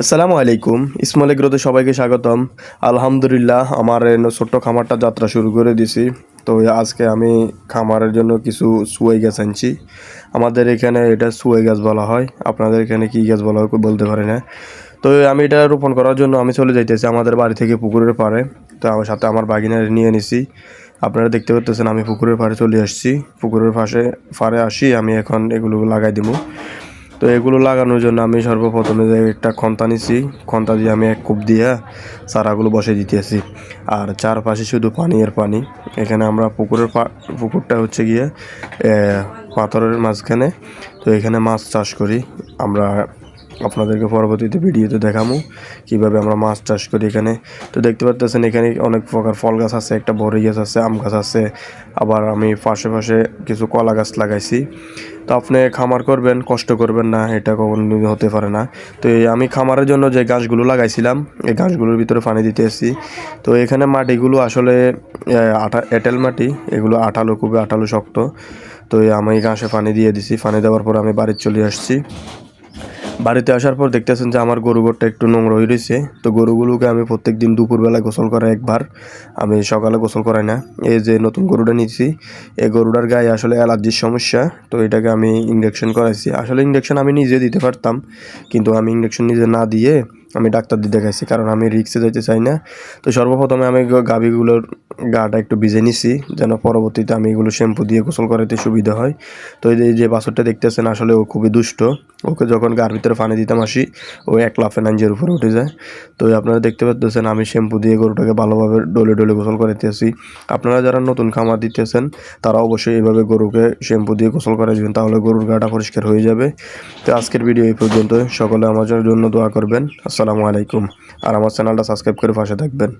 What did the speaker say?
আসসালামু আলাইকুম। ইসমল এগ্রোতে সবাইকে স্বাগতম। আলহামদুলিল্লাহ, আমার ছোট্ট খামারটা যাত্রা শুরু করে দিছি। তো আজকে আমি খামারের জন্য কিছু সুয়াই গাছ আনছি। আমাদের এখানে এটা সুয়াই গাছ বলা হয়। আপনাদের এখানে কী গাছ বলা হয় বলতে পারি না। তো আমি এটা রোপণ করার জন্য আমি চলে যাইতেছি আমাদের বাড়ি থেকে পুকুরের পাড়ে। তো আমার সাথে আমার বাগিনারে নিয়ে নিছি। আপনারা দেখতে পাচ্ছেন আমি পুকুরের পাড়ে চলে আসছি। পুকুরের পাশে, পাড়ে আসি, আমি এখন এগুলো লাগাই দিব তো এগুলো লাগানোর জন্য আমি সর্বপ্রথমে যে একটা খন্তা নিছি, খন্তা দিয়ে আমি এক কূপ দিয়ে চারাগুলো বসে দিতেছি আর চারপাশে শুধু পানি পানি। এখানে আমরা পুকুরের পুকুরটা হচ্ছে গিয়ে পাথরের মাঝখানে। তো এখানে মাছ চাষ করি। আমরা আপনাদেরকে পরবর্তীতে ভিডিওতে দেখাবো কীভাবে আমরা মাছ চাষ করি এখানে। তো দেখতে পাচ্ছেন এখানে অনেক প্রকার ফল গাছ আছে, একটা বড়ি গাছ আছে, আম গাছ আছে, আবার আমি পাশে পাশে কিছু কলা গাছ লাগাইছি। তো আপনি খামার করবেন, কষ্ট করবেন না, এটা কখনো হতে পারে না। তো আমি খামারের জন্য যে গাছগুলো লাগাইছিলাম, এই গাছগুলোর ভিতরে পানি দিতে এসেছি। তো এখানে মাটিগুলো আসলে আঠা, এঁটেল মাটি, এগুলো আঠালো, খুবই আঠালো শক্ত। তো আমি ঘাসে পানি দিয়ে দিছি, পানি দেওয়ার পর আমি বাড়ি চলে আসছি। বাড়িতে আসার পর দেখতেছেন যে আমার গরু গোটটা একটু নোংরা হয়ে রয়েছে। তো গরুগুলোকে আমি প্রত্যেক দিন দুপুরবেলা গোসল করাই একবার। আমি সকালে গোসল করাই না। এই যে নতুন গরুটা নিচ্ছি এই গরুটার গায়ে আসলে অ্যালার্জির সমস্যা। তো এটাকে আমি ইঞ্জেকশন করাইছি। আসলে ইঞ্জেকশন আমি নিজে দিতে পারতাম, কিন্তু আমি ইঞ্জেকশন নিজে না দিয়ে আমি ডাক্তার দিয়ে দেখাইছি, কারণ আমি রিক্সে যেতে চাই না। তো সর্বপ্রথমে আমি গাভীগুলোর গাটা একটু ভিজে নিছি, যেন পরবর্তীতে আমি এগুলো শ্যাম্পু দিয়ে গোসল করাতে সুবিধা হয়। তো এই যে বাছরটা দেখতেছেন, আসলে ও খুবই দুষ্ট। ওকে যখন গার ভিতরে পানি দিতাম আসি ও এক লাফে নাঞ্জের উপরে উঠে যায়। তো আপনারা দেখতে পাচ্ছেন আমি শ্যাম্পু দিয়ে গরুটাকে ভালোভাবে ডলে ডলে গোসল করাইতেছি আপনারা যারা নতুন খামার দিতেছেন, তারা অবশ্যই এইভাবে গরুকে শ্যাম্পু দিয়ে গোসল করে দিবেন, তাহলে গরুর গাটা পরিষ্কার হয়ে যাবে। তো আজকের ভিডিও এই পর্যন্ত সকলে আমার জন্য দোয়া করবেন। আসসালামু আলাইকুম। আর আমার চ্যানেলটা সাবস্ক্রাইব করে পাশে থাকবেন।